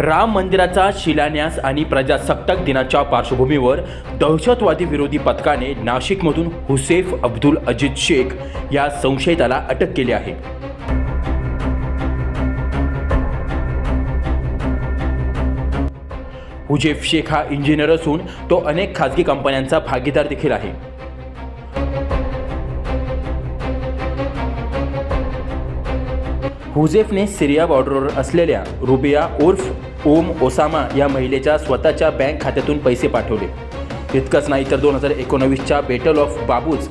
राम मंदिराचा शिलान्यास आणि प्रजासत्ताक दिनाच्या पार्श्वभूमीवर दहशतवादी विरोधी पथकाने नाशिकमधून हुसेफ अब्दुल अजित शेख या संशयिताला अटक केली आहे. हुजेफ शेख हा इंजिनियर असून तो अनेक खाजगी कंपन्यांचा भागीदार देखील आहे. हुजेफने सिरिया बॉर्डरवर असलेल्या रुबिया उर्फ ओम ओसामा या महिलेच्या स्वतःच्या बँक खात्यातून पैसे पाठवले. इतकंच नाही तर दोन हजार एकोणावीसच्या बेटल ऑफ बाबूज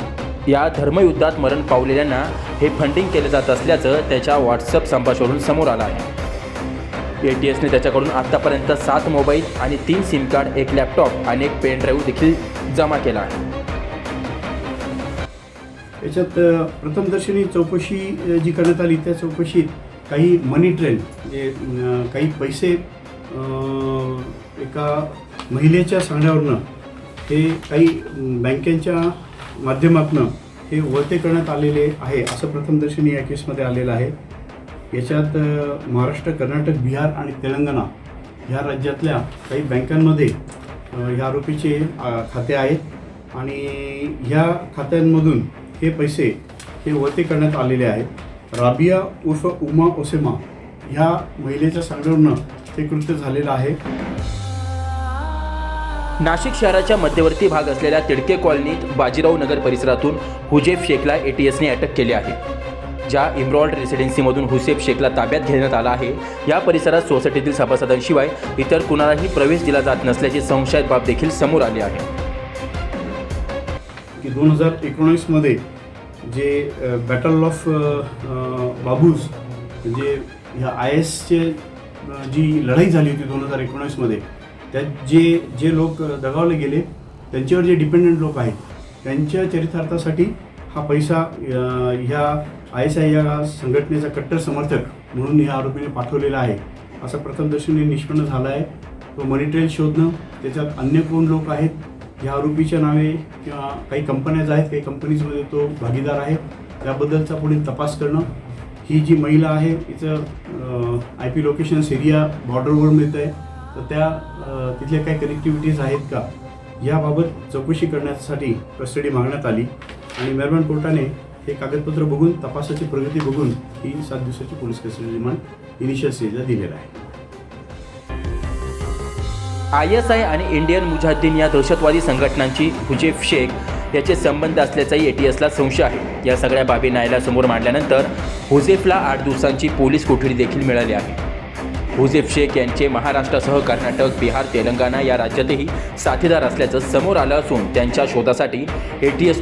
या धर्मयुद्धात मरण पावलेल्यांना हे फंडिंग केलं जात असल्याचं त्याच्या व्हॉट्सअप संभाषणावरून समोर आलं आहे. ए टी एसने त्याच्याकडून आत्तापर्यंत सात मोबाईल आणि तीन सिम कार्ड एक लॅपटॉप आणि एक पेन ड्राईव्ह देखील जमा केला आहे. याच्यात प्रथमदर्शनी चौकशी जी करण्यात आली त्या चौकशीत काही मनी ट्रेन म्हणजे काही पैसे एका महिलेच्या सांगण्यावरनं हे काही बँकेच्या माध्यमातनं हे वळते करण्यात आलेले आहे असं प्रथमदर्शनी या केसमध्ये आलेलं आहे. याच्यात महाराष्ट्र कर्नाटक बिहार आणि तेलंगणा ह्या राज्यातल्या काही बँकांमध्ये ह्या आरोपीचे खाते आहेत आणि ह्या खात्यांमधून हे पैसे हे वळते करण्यात आलेले आहेत. राबिया उर्फ उमा ओसेमा ह्या महिलेच्या सांगण्यावरनं कृत्य झालेलं आहे. नाशिक शहराच्या मध्यवर्ती भाग असलेल्या तिडके कॉलनीत बाजीराव नगर परिसरातून हुजेफ शेखला एटीएसने अटक केली आहे. ज्या इम्रॉल्ड रेसिडेन्सीमधून हुसेफ शेखला ताब्यात घेण्यात आला आहे या परिसरात सोसायटीतील सभासदांशिवाय इतर कुणालाही प्रवेश दिला जात नसल्याची संशयात बाब देखील समोर आली आहे. की दोन हजार एकोणीसमध्ये जे बॅटल ऑफ बाबूज म्हणजे ह्या आय एसचे जी लढाई झाली होती दोन हजार एकोणीसमध्ये त्यात जे जे लोक दगावले गेले त्यांच्यावर जे डिपेंडंट लोक आहेत त्यांच्या चरितार्थासाठी हा पैसा ह्या आय एस आय या संघटनेचा कट्टर समर्थक म्हणून ह्या आरोपीने पाठवलेला आहे. असं प्रथमदर्शनी निष्पन्न झालं आहे तो मनी ट्रेल शोधणं त्याच्यात अन्य कोण लोक आहेत ह्या आरोपीच्या नावे किंवा काही कंपन्याज आहेत काही कंपनीजमध्ये तो भागीदार आहे. त्याबद्दलचा पुढील तपास करणं ही जी महिला आहे तिचं आय पी लोकेशन सिरिया बॉर्डरवर मिळतं आहे तर त्या तिथल्या काही कनेक्टिव्हिटीज आहेत का? याबाबत चौकशी करण्यासाठी कस्टडी मागण्यात आली. आणि मेहरबान कोर्टाने हे कागदपत्र बघून तपासाची प्रगती बघून ही सात दिवसाची पोलीस कस्टडी रिमांड इनिशियल स्टेजला दिलेला आहे. आय एस आय आणि इंडियन मुजाहिद्दीन या दहशतवादी संघटनांची हुजेफ शेख याचे संबंध असल्याचाही ए टी एसला संशय आहे. या सगळ्या बाबी न्यायालयासमोर मांडल्यानंतर हुजेफला आठ दिवसांची पोलीस कोठडी देखील मिळाली आहे. हुजेफ शेख यांचे महाराष्ट्रासह कर्नाटक बिहार तेलंगणा या राज्यातही साथीदार असल्याचं समोर आलं असून त्यांच्या शोधासाठी ए टी एस